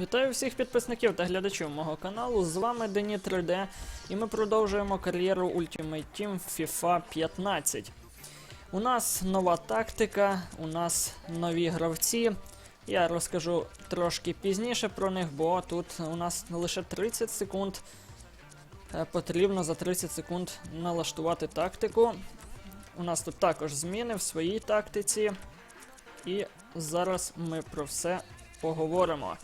Вітаю всіх підписників та глядачів мого каналу. З вами Дені 3D, і ми продовжуємо кар'єру Ultimate Team FIFA 15. У нас нова тактика, у нас нові гравці. Я розкажу трошки пізніше про них, бо тут у нас лише 30 секунд. Е, Потрібно за 30 секунд налаштувати тактику. У нас тут також зміни в своїй тактиці. І зараз ми про все поговоримо.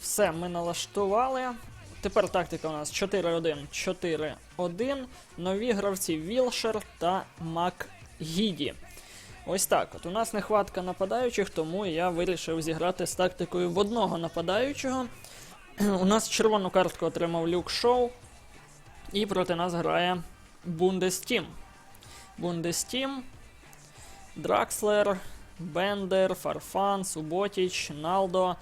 Все, ми налаштували. Тепер тактика у нас 4-1, 4-1. Нові гравці Вілшер та МакГіді. Ось так. От у нас нехватка нападаючих, тому я вирішив зіграти з тактикою в одного нападаючого. У нас червону картку отримав Люк Шоу. І проти нас грає Бундестім. Бундестім, Дракслер, Бендер, Фарфан, Суботіч, Налдо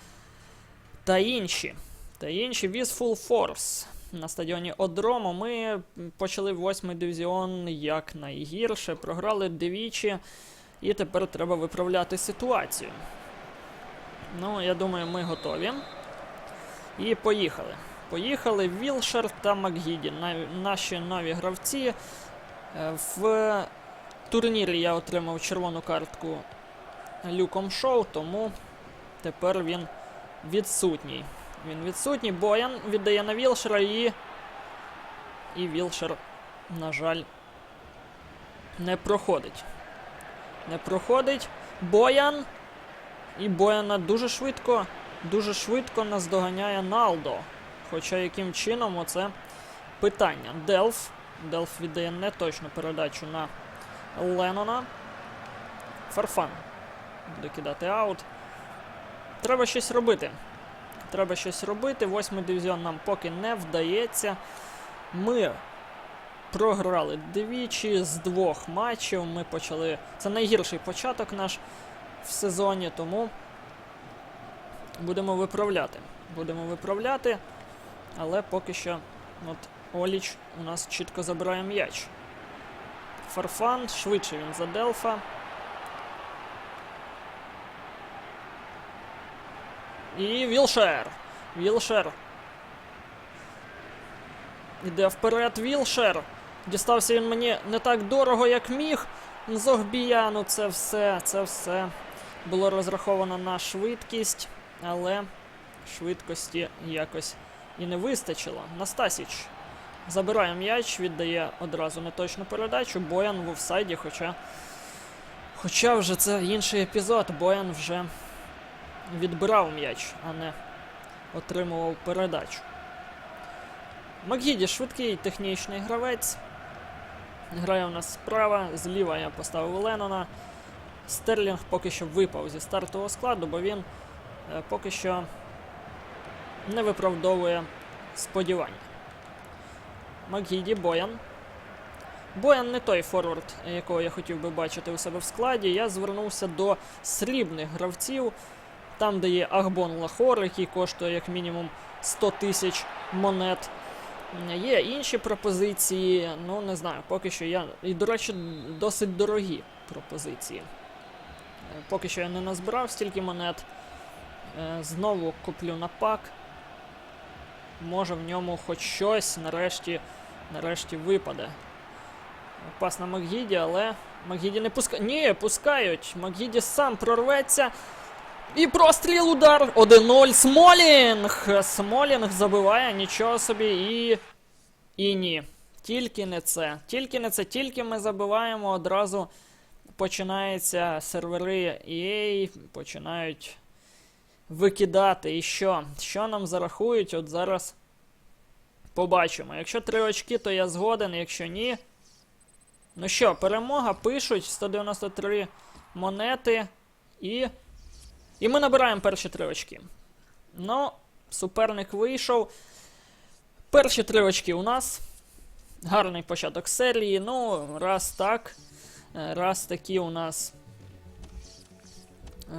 та інші. Та інші with full force. На стадіоні Одрому ми почали восьмий дивізіон як найгірше, програли двічі, і тепер треба виправляти ситуацію. Ну, я думаю, ми готові. І поїхали. Поїхали Вілшер та Макгіді. Наші нові гравці. Е, В турнірі я отримав червону картку Люком Шоу, тому тепер він відсутній. Він відсутній. Боян віддає на Вілшера і. І Вілшер, на жаль, не проходить. Не проходить. Боян. І Бояна дуже швидко, дуже швидко наздоганяє Налдо. Хоча яким чином оце питання. Делф. Делф віддає неточну передачу на Леннона. Фарфан буде кидати аут. Треба щось робити. Треба щось робити. Восьмий дивізіон нам поки не вдається. Ми програли двічі з двох матчів. Ми почали. Це найгірший початок наш в сезоні, тому будемо виправляти. Будемо виправляти, але поки що от Оліч у нас чітко забирає м'яч. Фарфан, швидше він за Делфа. І Вілшер. Вілшер. Іде вперед Вілшер. Дістався він мені не так дорого, як міг. Зогбія, ну це все, це все було розраховано на швидкість, але швидкості якось і не вистачило. Настасіч забирає м'яч, віддає одразу неточну передачу. Боян в офсайді, хоча. Хоча вже це інший епізод. Боян вже відбирав м'яч, а не отримував передачу. Макгіді швидкий технічний гравець. Грає у нас справа, зліва я поставив Леннона. Стерлінг поки що випав зі стартового складу, бо він е, поки що не виправдовує сподівань. Макгіді, Боян. Боян не той форвард, якого я хотів би бачити у себе в складі. Я звернувся до срібних гравців. Там, де є Агбон Лахор, який коштує як мінімум 100 тисяч монет. Є інші пропозиції, ну не знаю, поки що я. І, до речі, досить дорогі пропозиції. Е, Поки що я не назбирав стільки монет. Е, Знову куплю на пак. Може в ньому хоч щось нарешті, нарешті випаде. Пас на Макгіді, але Макгіді не пускає. Ні, пускають. Макгіді сам прорветься. І простріл удар 1-0. Смолінг! Смолінг забиває, нічого собі, і. І ні. Тільки не це. Тільки не це, тільки ми забиваємо, одразу починаються сервери EA, починають викидати. І що? Що нам зарахують? От зараз побачимо. Якщо три очки, то я згоден, якщо ні. Ну що, перемога пишуть 193 монети і. І ми набираємо перші три очки. Ну, суперник вийшов. Перші три очки у нас. Гарний початок серії. Ну, раз так. е, Раз такі у нас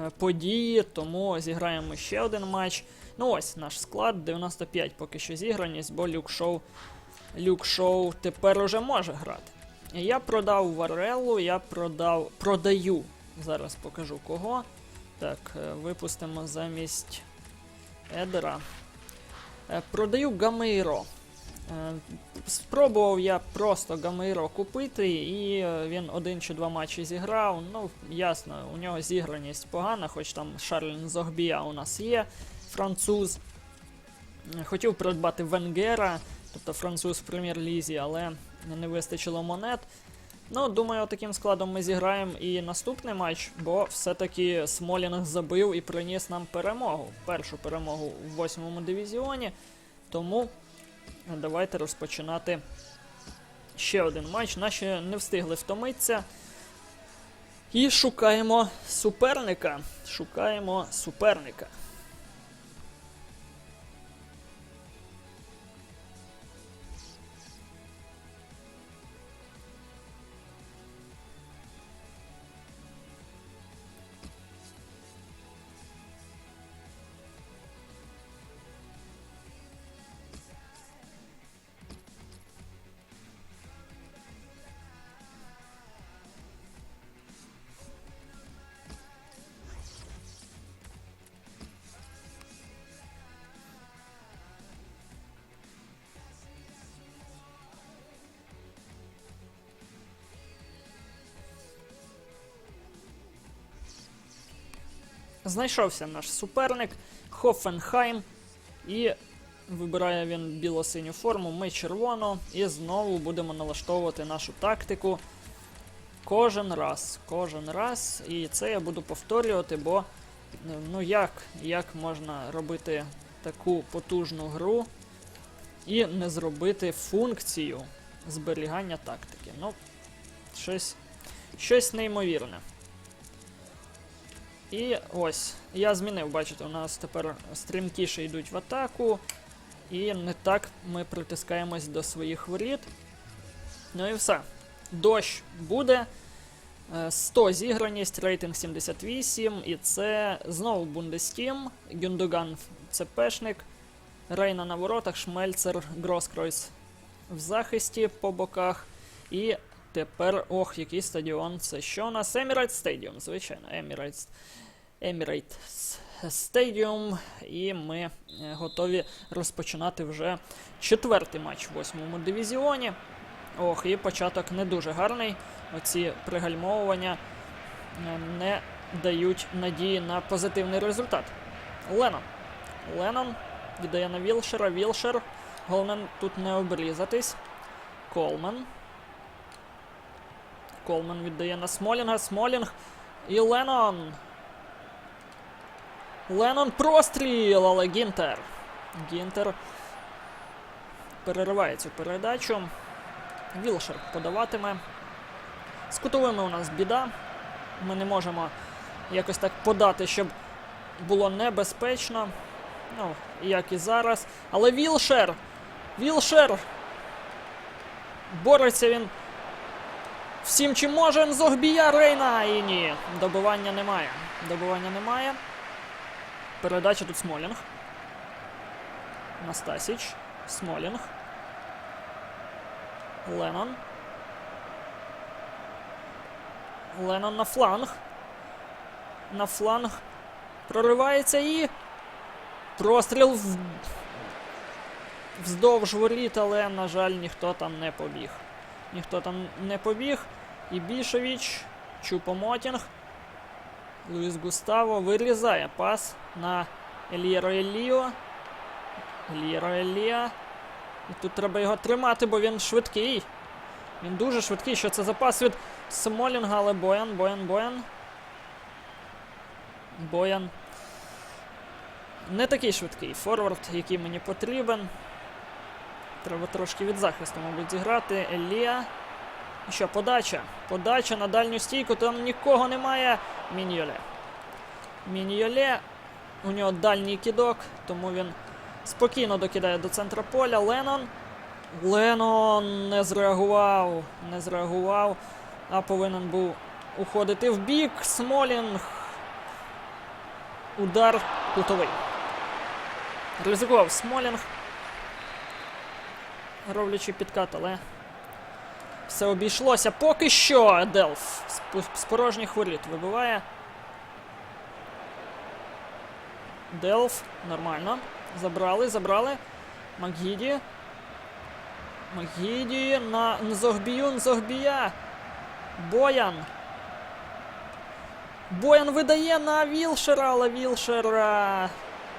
е, події, тому зіграємо ще один матч. Ну ось наш склад, 95 поки що зіграність, бо Люк Шоу, Люк Шоу тепер уже може грати. Я продав Вареллу, я продав. Продаю. Зараз покажу кого. Так, е, випустимо замість Едера. Е, Продаю Гамейро. Е, Спробував я просто Гамейро купити, і він один чи два матчі зіграв. Ну, ясно, у нього зіграність погана, хоч там Шарлін Зогбія у нас є, француз. Хотів придбати Венгера, тобто француз в прем'єр-лізі, але не вистачило монет. Ну, думаю, таким складом ми зіграємо і наступний матч, бо все-таки Смолінг забив і приніс нам перемогу. Першу перемогу в восьмому дивізіоні. Тому давайте розпочинати ще один матч. Наші не встигли втомитися. І шукаємо суперника. Шукаємо суперника. Знайшовся наш суперник Хофенхайм. І вибирає він біло-синю форму, ми червону. І знову будемо налаштовувати нашу тактику. Кожен раз. Кожен раз. І це я буду повторювати, бо ну як, як можна робити таку потужну гру і не зробити функцію зберігання тактики. Ну, щось, щось неймовірне. І ось, я змінив, бачите, у нас тепер стрімкіше йдуть в атаку. І не так ми притискаємось до своїх воріт. Ну і все. Дощ буде. Е, 100 зіграність, рейтинг 78. І це знову Бундестім. Гюндоган ЦПшник. Рейна на воротах, Шмельцер, Гроскройс в захисті по боках. І тепер, ох, який стадіон. Це що у нас? Emirates Stadium, звичайно, Emirates. Emirates Stadium. І ми е, готові розпочинати вже четвертий матч в восьмому дивізіоні. Ох, і початок не дуже гарний. Оці пригальмовування е, не дають надії на позитивний результат. Ленон. Ленон віддає на Вілшера. Вілшер. Головне тут не обрізатись. Колман. Колман віддає на Смолінга. Смолінг. І Ленон. Ленон простріл, але Гінтер. Гінтер перериває цю передачу. Вілшер подаватиме. З кутовими у нас біда. Ми не можемо якось так подати, щоб було небезпечно. Ну, як і зараз. Але Вілшер! Вілшер! Бореться він всім чим може. Зогбія Рейна! І ні. Добивання немає. Добивання немає. Передача тут Смолінг. Настасіч. Смолінг. Ленон. Ленон на фланг. На фланг. Проривається і. Простріл в... вздовж воріт, але, на жаль, ніхто там не побіг. Ніхто там не побіг. І Бішевич. Чупомотінг. Луїс Густаво вирізає пас на Елієро Еліо. Елієро Еліа. І тут треба його тримати, бо він швидкий. Він дуже швидкий. Що це за пас від Смолінга, але Боян, Боян, Боян. Боян. Не такий швидкий форвард, який мені потрібен. Треба трошки від захисту, мабуть, зіграти. Елія. Що, подача? Подача на дальню стійку, там нікого немає. Міньоле. Міньоле. У нього дальній кидок, тому він спокійно докидає до центра поля. Ленон. Ленон не зреагував. Не зреагував. А повинен був уходити в бік. Смолінг. Удар кутовий. Ризикував Смолінг. Роблячи підкат, але все обійшлося. Поки що Делф з, порожніх воріт вибиває. Делф. Нормально. Забрали, забрали. Макгіді. Макгіді на Нзогбію, Нзогбія. Боян. Боян видає на Вілшера, але Вілшера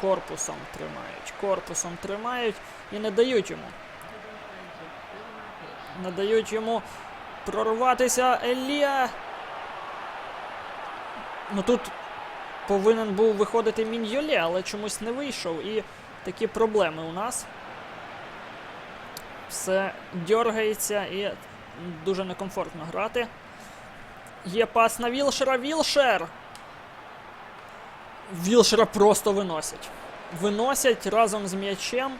корпусом тримають. Корпусом тримають і не дають йому. Не дають йому прорватися Елія. Ну тут повинен був виходити Міньйолє, але чомусь не вийшов. І такі проблеми у нас. Все дергається і дуже некомфортно грати. Є пас на Вілшера. Вілшер! Вілшера просто виносять. Виносять разом з м'ячем.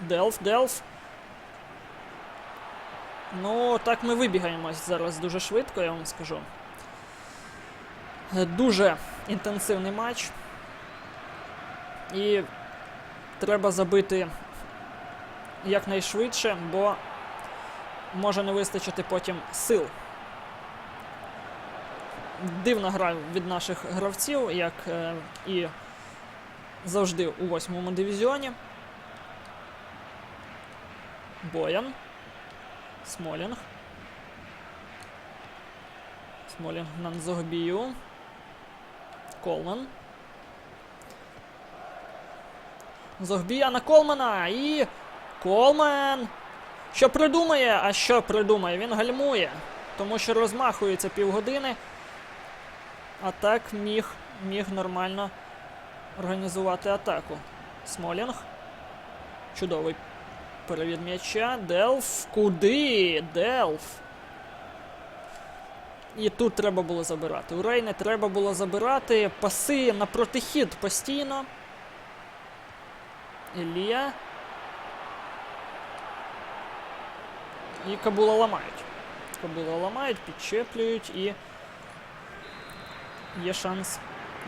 Делф, Делф. Ну, так ми вибігаємось зараз дуже швидко, я вам скажу. Дуже інтенсивний матч. І треба забити якнайшвидше, бо може не вистачити потім сил. Дивна гра від наших гравців, як е, і завжди у восьмому дивізіоні. Боян. Смолінг. Смолінг на Нзогбію. Колман. Зогбія на Колмана і. Колмен! Що придумає? А що придумає? Він гальмує. Тому що розмахується півгодини. А так міг, міг нормально організувати атаку. Смолінг. Чудовий перевід м'яча. Делф. Куди? Делф. І тут треба було забирати. У Рейне треба було забирати. Паси на протихід постійно. Ілія. І Кабула ламають. Кабула ламають, підчеплюють і є шанс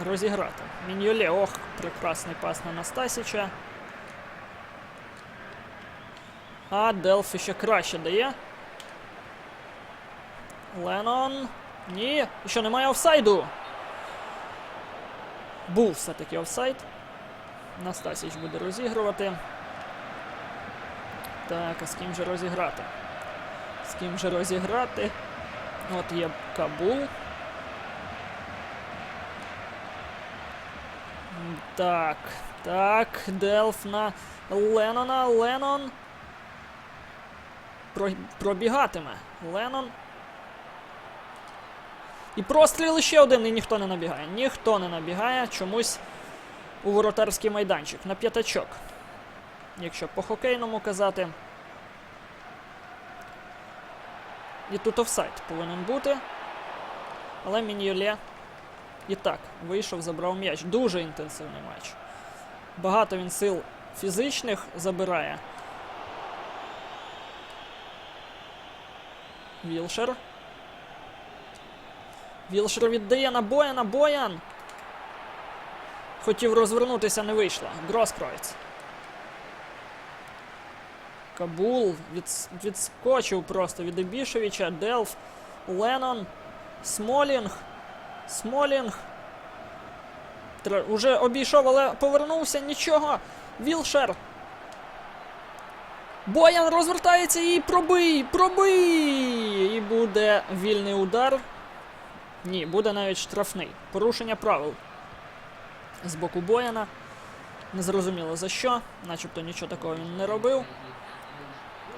розіграти. Міньоле, ох, прекрасний пас на Настасіча. А Делфі ще краще дає. Ленон. Ні. І що, немає офсайду. Був все-таки офсайд. Настасіч буде розігрувати. Так, а з ким же розіграти? З ким же розіграти? От є Кабул. Так, так, Делф на Леннона. Леннон. Про- пробігатиме. Леннон. І простріл ще один, і ніхто не набігає. Ніхто не набігає чомусь у воротарський майданчик на п'ятачок. Якщо по хокейному казати. І тут офсайд повинен бути. Але Міньоле і так вийшов, забрав м'яч. Дуже інтенсивний матч. Багато він сил фізичних забирає. Вілшер. Вілшер віддає на Бояна. Боян. Хотів розвернутися, не вийшло. Гроскройц. Кабул відс- відскочив просто від Ібішевича. Делф. Леннон. Смолінг. Смолінг. Тре- Уже обійшов, але повернувся. Нічого. Вілшер. Боян розвертається і пробий! Пробий! І буде вільний удар. Ні, буде навіть штрафний. Порушення правил з боку Бояна. Незрозуміло за що, начебто нічого такого він не робив.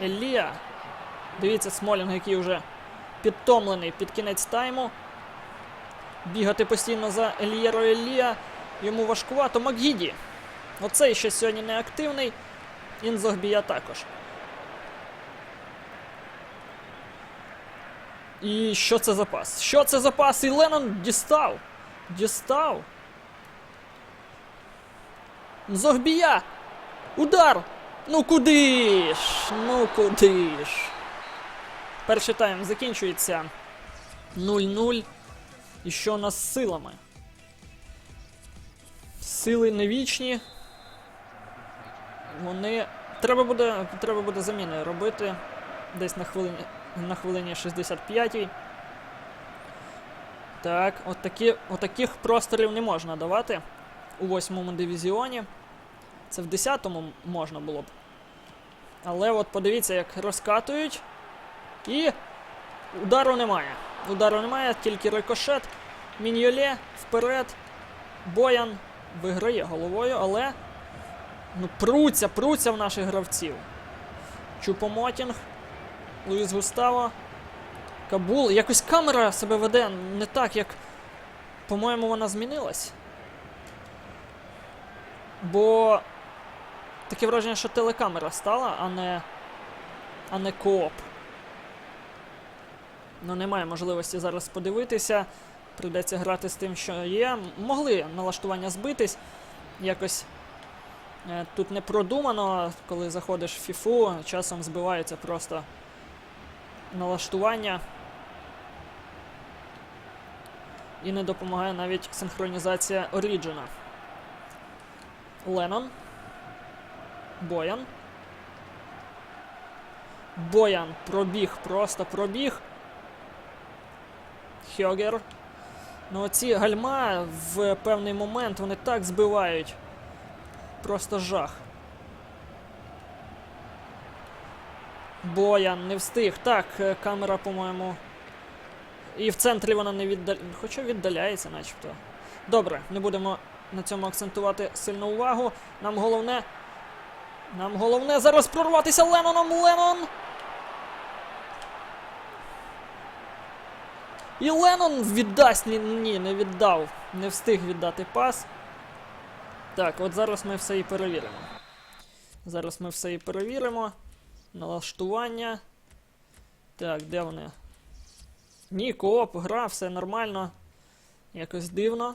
Елія. Дивіться, Смолінг, який вже підтомлений під кінець тайму. Бігати постійно за Елієро Елія. Йому важкувато. Макгіді. Оцей ще сьогодні не активний. Інзогбія також. І що це за пас? Що це за пас? І Леннон дістав. Дістав. Зогбія! Удар! Ну куди ж? Ну куди ж? Перший тайм закінчується 0-0. І що у нас з силами? Сили не вічні. Вони. Треба буде, треба буде заміни робити десь на хвилині, на хвилині 65-й. Так, от такі, от таких просторів не можна давати у восьмому дивізіоні. Це в 10-му можна було б. Але от подивіться, як розкатують. І удару немає. Удару немає, тільки рикошет. Міньоле вперед. Боян виграє головою, але. Ну, пруться, пруться в наших гравців. Чупомотінг. Луїс Густаво. Кабул. Якось камера себе веде не так, як. По-моєму, вона змінилась. Бо. Таке враження, що телекамера стала, а не. а не кооп. Ну, немає можливості зараз подивитися. Прийдеться грати з тим, що є. Могли налаштування збитись. Якось е, тут не продумано, коли заходиш в фіфу, часом збивається просто налаштування. І не допомагає навіть синхронізація Оріджина. Леннон. Боян. Боян пробіг, просто пробіг. Хьогер. Ну оці гальма в певний момент вони так збивають. Просто жах. Боян не встиг. Так, е, камера, по-моєму. І в центрі вона не віддаляється. Хоча віддаляється, начебто. Добре, не будемо на цьому акцентувати сильну увагу. Нам головне. Нам головне зараз прорватися Ленноном Леннон! І Леннон віддасть. Ні, ні, не віддав. Не встиг віддати пас. Так, от зараз ми все і перевіримо. Зараз ми все і перевіримо. Налаштування. Так, де вони? Ні, кооп, гра, все нормально. Якось дивно.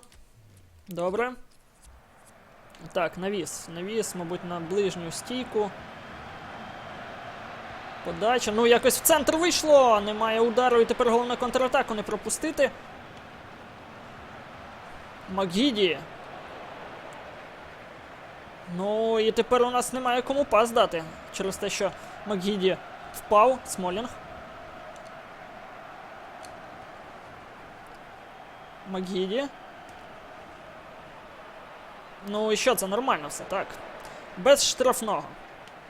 Добре. Так, навіс. Навіс, мабуть, на ближню стійку. Подача. Ну, якось в центр вийшло. Немає удару, і тепер головне контратаку не пропустити. Макгіді. Ну, і тепер у нас немає кому пас дати. Через те, що Макгіді впав. Смолінг. Макгіді. Ну і що, це нормально все, так. Без штрафного.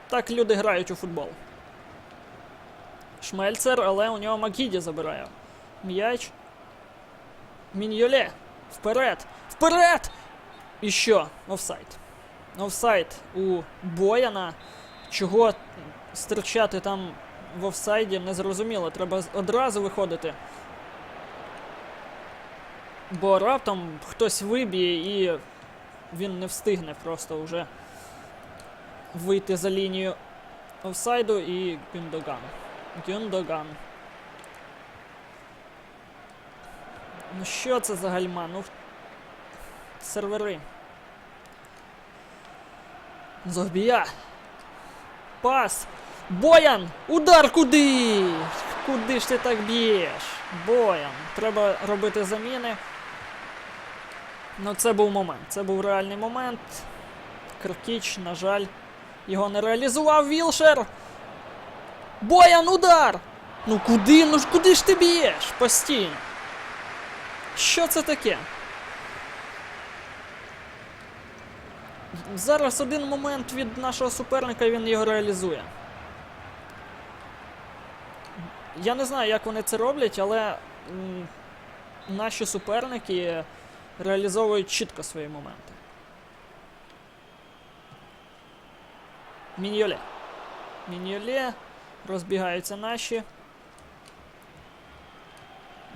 Так люди грають у футбол. Шмельцер, але у нього Макгіді забирає. М'яч. Міньоле. Вперед! Вперед! І що? Офсайд. Офсайд у Бояна. Чого стерчати там в офсайді, незрозуміло. Треба одразу виходити. Бо раптом хтось виб'є і він не встигне просто вже вийти за лінію офсайду і Гюндоган. Гюндоган. Ну що це за гальма? Ну. Сервери. Зогбія. Пас. Боян! Удар куди? Куди ж ти так б'єш? Боян. Треба робити заміни. Ну, це був момент. Це був реальний момент. Кркіч, на жаль, його не реалізував Вілшер. Боян, удар! Ну куди? Ну ж куди ж ти б'єш? Постійно. Що це таке? Зараз один момент від нашого суперника і він його реалізує. Я не знаю, як вони це роблять, але наші суперники реалізовують чітко свої моменти. Міньоле. Міньоле. Розбігаються наші.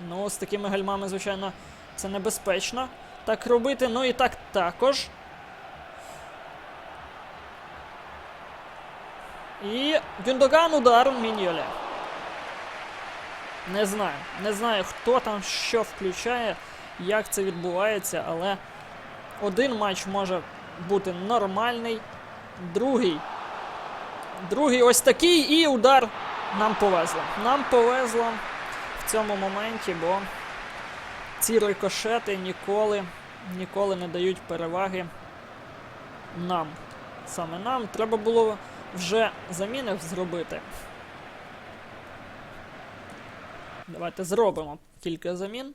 Ну, з такими гальмами, звичайно, це небезпечно. Так робити, ну і так також. І Гюндоган удар Міньоле. Не знаю. Не знаю, хто там що включає, як це відбувається, але один матч може бути нормальний, другий. Другий ось такий і удар нам повезло. Нам повезло в цьому моменті, бо ці рикошети ніколи, ніколи не дають переваги нам. Саме нам треба було вже заміни зробити. Давайте зробимо кілька замін.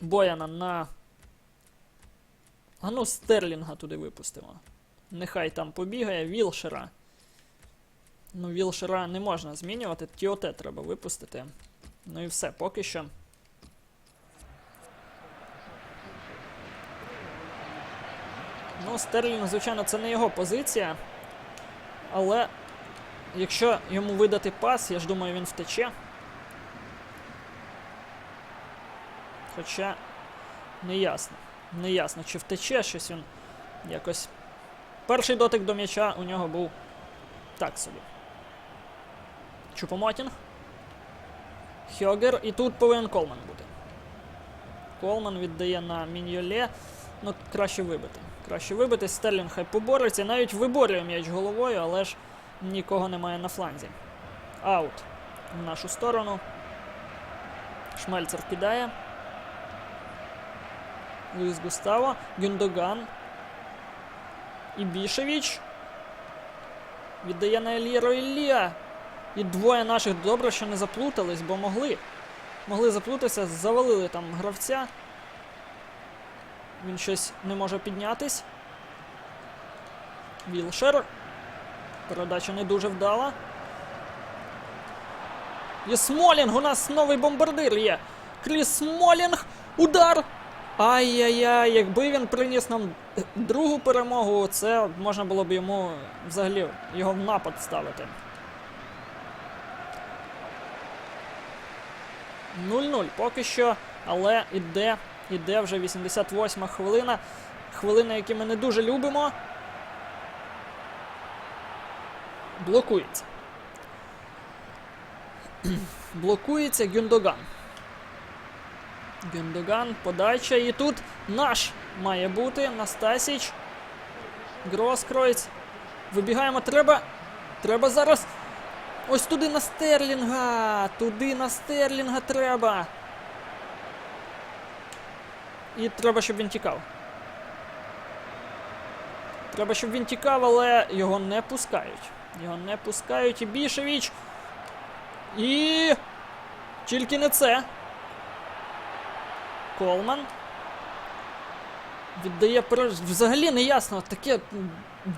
Бояна на. А ну, Стерлінга туди випустимо. Нехай там побігає, Вілшера. Ну, Вілшера не можна змінювати, Тіоте треба випустити. Ну і все, поки що. Ну, Стерлінг, звичайно, це не його позиція. Але якщо йому видати пас, я ж думаю, він втече. Хоча не ясно. Не ясно, чи втече щось він якось. Перший дотик до м'яча у нього був так собі. Чупомотінг. Хьогер. І тут повинен Колман бути. Колман віддає на Міньоле. Ну, краще вибити. Краще вибити. Стерлінг хай побореться. Навіть виборює м'яч головою, але ж нікого немає на фланзі. Аут. В нашу сторону. Шмельцер кидає. Луїс Густаво. Гюндоган. І Бішевич. Віддає на Еліро Іллія. І двоє наших добре, що не заплутались, бо могли. Могли заплутатися, завалили там гравця. Він щось не може піднятись. Вілшер. Передача не дуже вдала. Є Смолінг! У нас новий бомбардир є. Кріс Смолінг! Удар! Ай-яй-яй, якби він приніс нам другу перемогу, це можна було б йому взагалі його в напад ставити. 0-0 поки що, але іде, іде вже 88 хвилина. Які ми не дуже любимо. Блокується. Блокується Гюндоган. Гюндоган, подача. І тут наш має бути. Настасіч. Гроскройц. Вибігаємо. Треба. Треба зараз. Ось туди на Стерлінга. Туди на Стерлінга треба. І треба, щоб він тікав. Треба, щоб він тікав, але його не пускають. Його не пускають. І Бішевич. І. Тільки не це. Колман. Віддає. Взагалі не ясно. Таке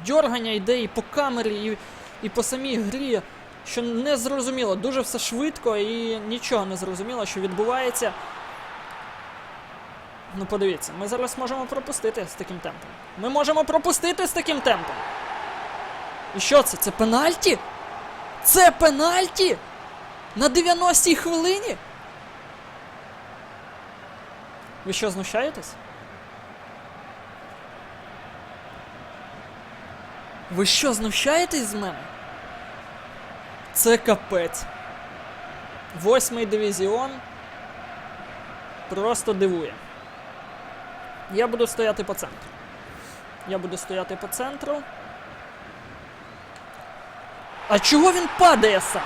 дьоргання йде і по камері, і, і по самій грі. Що не зрозуміло. Дуже все швидко і нічого не зрозуміло, що відбувається. Ну, подивіться, ми зараз можемо пропустити з таким темпом. Ми можемо пропустити з таким темпом. І що це? Це пенальті? Це пенальті? На 90-й хвилині? Ви що, знущаєтесь? Ви що, знущаєтесь з мене? Це капець. Восьмий дивізіон просто дивує. Я буду стояти по центру. Я буду стояти по центру. А чого він падає сам?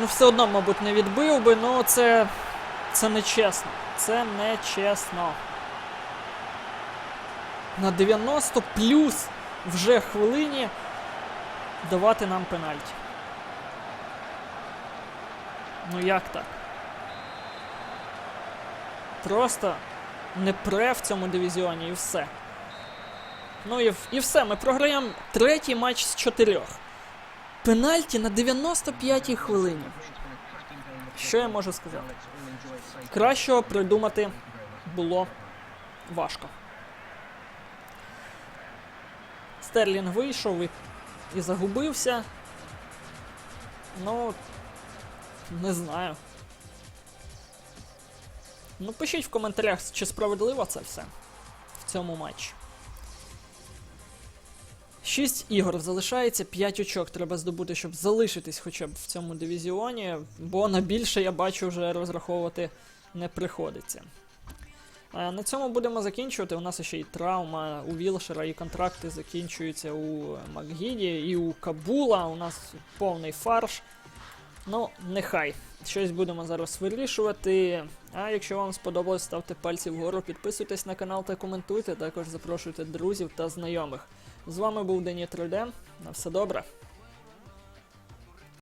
Ну, все одно, мабуть, не відбив би, ну це. Це не чесно. Це не чесно. На 90 плюс вже хвилині давати нам пенальті. Ну як так? Просто не пре в цьому дивізіоні і все. Ну і, і все, ми програємо третій матч з чотирьох. Пенальті на 95-й хвилині. Що я можу сказати? Кращого придумати було важко. Стерлінг вийшов і, і загубився. Ну, не знаю. Ну, пишіть в коментарях, чи справедливо це все в цьому матчі. 6 ігор залишається, 5 очок треба здобути, щоб залишитись хоча б в цьому дивізіоні, бо на більше я бачу вже розраховувати не приходиться. На цьому будемо закінчувати. У нас ще й травма у Вілшера, і контракти закінчуються у Макгіді, і у Кабула. У нас повний фарш. Ну, нехай. Щось будемо зараз вирішувати. А якщо вам сподобалось, ставте пальці вгору, підписуйтесь на канал та коментуйте. Також запрошуйте друзів та знайомих. З вами був Дені 3D. На все добре.